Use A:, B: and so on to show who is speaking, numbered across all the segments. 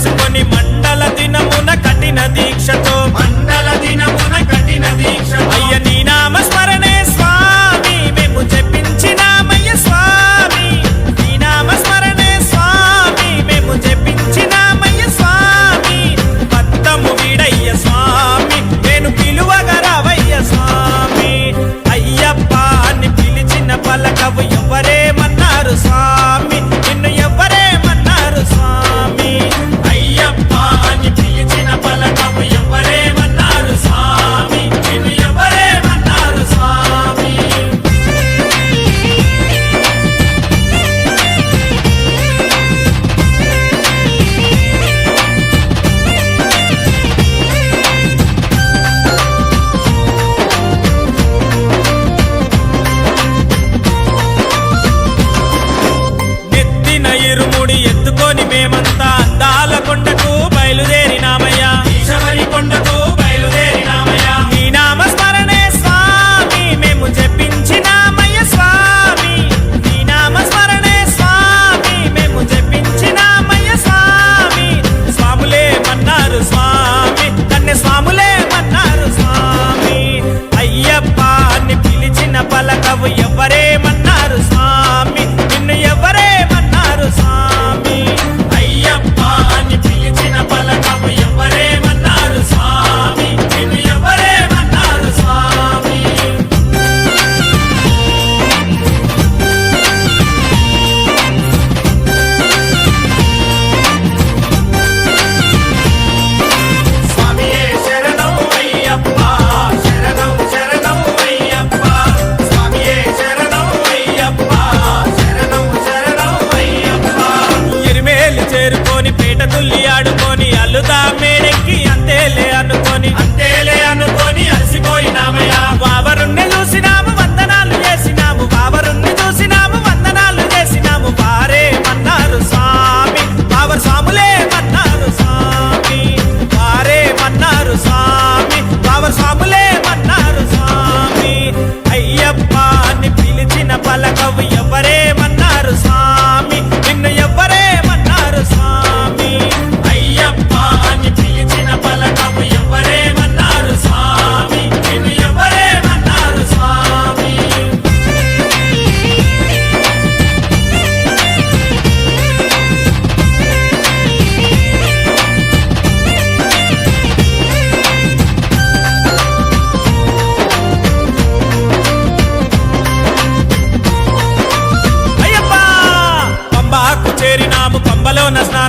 A: నిమాల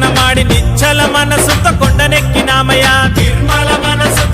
A: ధ్యానమాడి నిచ్చల మనసుతో కొండనెక్కినామయ్యా. నిర్మల మనసు